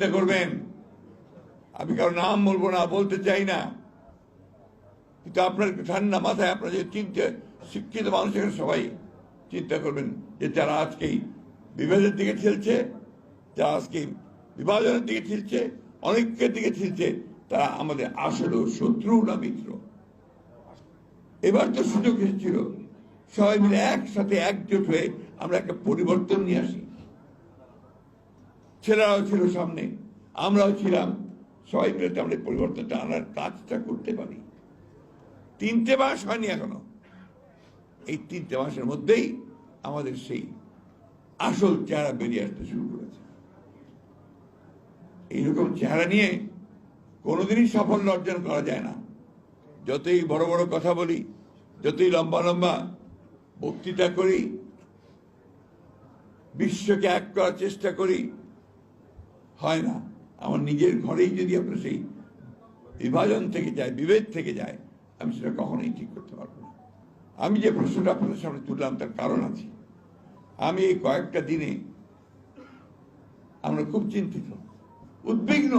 চিন্তা করবেন। আমি কারও নাম বলব না, বলতে চাই না। কিন্তু আপনার ঠান্ডা মাথায় আপনার যে চিন্তা শিক্ষিত মানুষ এখানে সবাই চিন্তা করবেন যে যারা আজকেই বিভেদের দিকে ঠেলছে যারা আজকে বিভাজনের দিকে ঠেলছে অনেকের দিকে ঠেলছে তারা আমাদের আসলে শত্রু না মিত্র। এবার তো সুযোগ এসেছিল। সবাই মিলে একসাথে একজোট হয়ে আমরা একটা পরিবর্তন নিয়ে আসি। ছেলেরাও ছিল সামনে, আমরাও ছিলাম। সবাই মিলে আমরা পরিবর্তনটা আনার কাজটা করতে পারি। তিনটে মাস হয়নি এখনও। এই তিনটে মাসের মধ্যেই আমাদের সেই আসল চেহারা বেরিয়ে আসতে শুরু করেছে। এইরকম চেহারা নিয়ে কোনোদিনই সাফল্য অর্জন করা যায় না। যতই বড় বড় কথা বলি, যতই লম্বা লম্বা বক্তৃতা করি, বিশ্বকে এক করার চেষ্টা করি হয় না। আমার নিজের ঘরেই যদি আপনার সেই বিভাজন থেকে যায়, বিভেদ থেকে যায়, আমি সেটা কখনোই ঠিক করতে পারব না। আমি যে প্রশ্নটা আপনাদের সামনে তুললাম তার কারণ আছে। আমি এই কয়েকটা দিনে আমরা খুব চিন্তিত, উদ্বিগ্ন,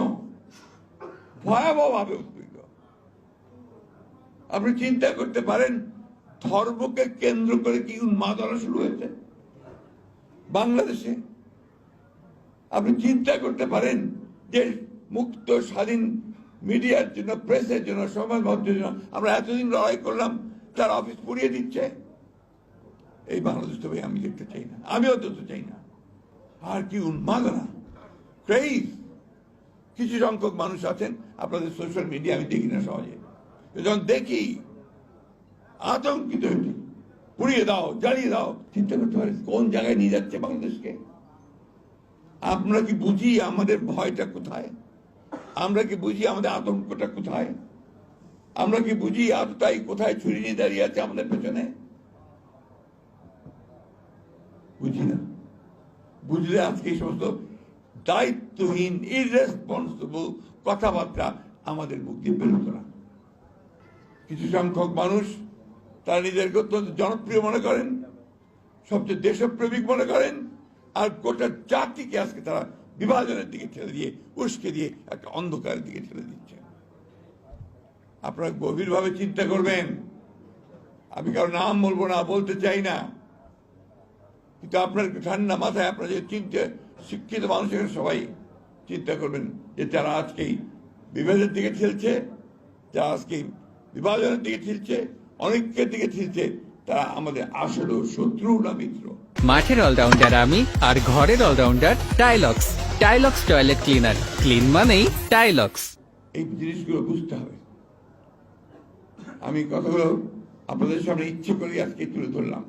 ভয়াবহভাবে উদ্বিগ্ন। আপনি চিন্তা করতে পারেন, ধর্মকে কেন্দ্র করে কি উন্মাদনা শুরু হয়েছে? বাংলাদেশে আপনি চিন্তা করতে পারেন যে মুক্ত, স্বাধীন, মিডিয়ার জন্য, প্রেসের জন্য, সমাজ মাধ্যমের জন্য, আমরা এতদিন লড়াই করলাম, তার অফিস পুড়িয়ে দিচ্ছে। এই বাংলাদেশ তবে আমি দেখতে চাই না, আমি অন্তত চাই না। আর কি উন্মাদনা। কিছু সংখ্যক মানুষ আছেন, আপনাদের সোশ্যাল মিডিয়া আমি দেখি না সহজে। যখন দেখি, আতঙ্কিত হয়েছি পুড়িয়ে দাও, জ্বালিয়ে দাও। চিন্তা করতে পারেন, কোন জায়গায় নিয়ে যাচ্ছে বাংলাদেশকে? আমরা কি বুঝি আমাদের ভয়টা কোথায়? আমরা কি বুঝি আমাদের আতঙ্কটা কোথায়? আমরা কি বুঝি আততাই কোথায় ছুরি নিয়ে দাঁড়িয়ে আছে আমাদের পেছনে? বুঝি না। বুঝলে আজকে সমস্ত দায়িত্বহীন ইরেসপন্সিবল কথাবার্তা আমাদের মুখ দিয়ে বেরোতো না। কিছু সংখ্যক মানুষ, তারা নিজেদেরকে অত্যন্ত জনপ্রিয় মনে করেন, সবচেয়ে দেশপ্রেমিক মনে করেন আর গোটা জাতিকে আজকে তারা বিভাজনের দিকে ঠেলে দিয়ে, উস্কে দিয়ে একটা অন্ধকারের দিকে ঠেলে দিচ্ছে। আপনারা গভীরভাবে চিন্তা করবেন। আমি কারও নাম বলব না, বলতে চাই না। কিন্তু আপনার ঠান্ডা মাথায় আপনার যে চিন্তা, শিক্ষিত মানুষ এখানে সবাই চিন্তা করবেন যে যারা আজকেই বিভেদের দিকে ঠেলছে, যারা আজকে বিভাজনের দিকে ঠেলছে, অনেকের দিকে ঠেলছে, তারা আমাদের আসলে শত্রু না মিত্র। মাঠের অলরাউন্ডার আমি আর ঘরের allrounder Tylox. Tylox toilet cleaner. Clean মানেই টাইলক্স। এই জিনিসগুলো বুঝতে হবে। আমি কথাগুলো আপনাদের সামনে ইচ্ছে করে আজকে তুলে ধরলাম।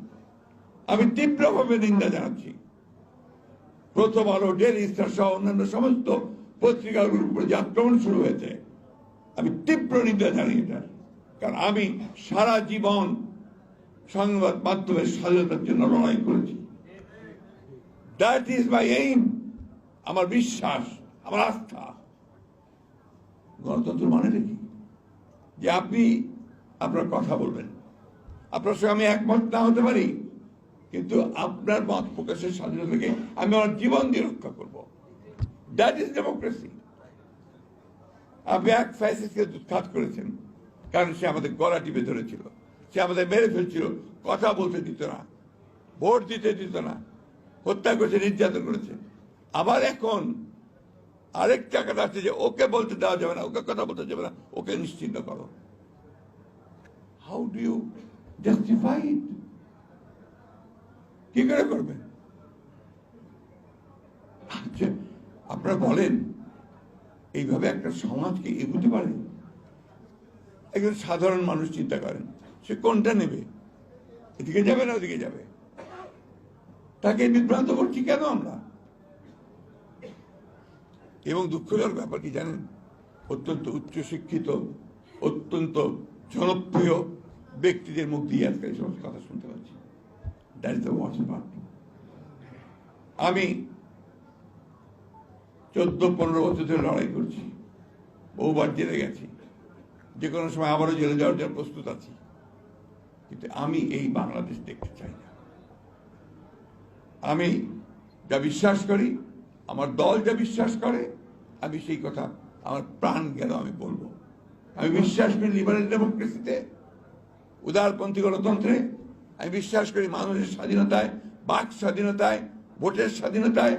আমি তীব্রভাবে নিন্দা জানাচ্ছি। প্রথম আলো ডেলি স্টার সহ অন্যান্য সমস্ত পত্রিকাগুলোর উপরে যে আক্রমণ শুরু হয়েছে, আমি তীব্র নিন্দা জানি এটা কারণ আমি সারা জীবন সংবাদ মাধ্যমের স্বাধীনতার জন্য লড়াই করেছি। দ্যাট ইজ মাই এইম আমার বিশ্বাস, আমার আস্থা। গণতন্ত্র মানে দেখি যে আপনি আপনার কথা বলবেন। আপনার সঙ্গে আমি একমত না হতে পারি, কিন্তু আপনার মত প্রকাশের স্বাধীনতাকে আমি আমার জীবন দিয়ে রক্ষা করব। দ্যাট ইজ ডেমোক্রেসি আপনি এক ফ্যাসিস্টকে দুৎখাত করেছেন, কারণ সে আমাদের গলা টিপে ধরেছিল। সে আমাদের মেরে ফেলছিল। কথা বলতে দিত না। ভোট দিতে দিত না। হত্যা করেছে নির্যাতন করেছে। আবার এখন আরেক টাকাটা আছে যে ওকে বলতে দেওয়া যাবে না ওকে কথা বলতে যাবে না ওকে নিশ্চিন্ন করো। হাউ ডু ইউ জাস্টিফাই কি করে করবেন আচ্ছা, আপনারা বলেন এইভাবে একটা সমাজকে এগুতে পারে? একজন সাধারণ মানুষ চিন্তা করেন। সে কোনটা নেবে? এদিকে যাবে না ওদিকে যাবে? তাকে বিভ্রান্ত করছি কেন আমরা? এবং দুঃখজনক ব্যাপার কি জানেন? অত্যন্ত উচ্চ শিক্ষিত অত্যন্ত জনপ্রিয় ব্যক্তিদের মুখ দিয়ে আজকে এই সমস্ত কথা শুনতে পাচ্ছি। আমি চোদ্দ, পনেরো বছর ধরে লড়াই করছি। বহুবার জেলে গেছি। যে কোনো সময় আবারও জেলে যাওয়ার জন্য প্রস্তুত আছি। কিন্তু আমি এই বাংলাদেশ দেখতে চাই না। আমি যা বিশ্বাস করি, আমার দল যা বিশ্বাস করে, আমি সেই কথা, আমার প্রাণ গেল আমি বলব? আমি বিশ্বাস করি লিবারেল ডেমোক্রেসিতে উদারপন্থী গণতন্ত্রে, আমি বিশ্বাস করি মানুষের স্বাধীনতায়, বাক স্বাধীনতায়, ভোটের স্বাধীনতায়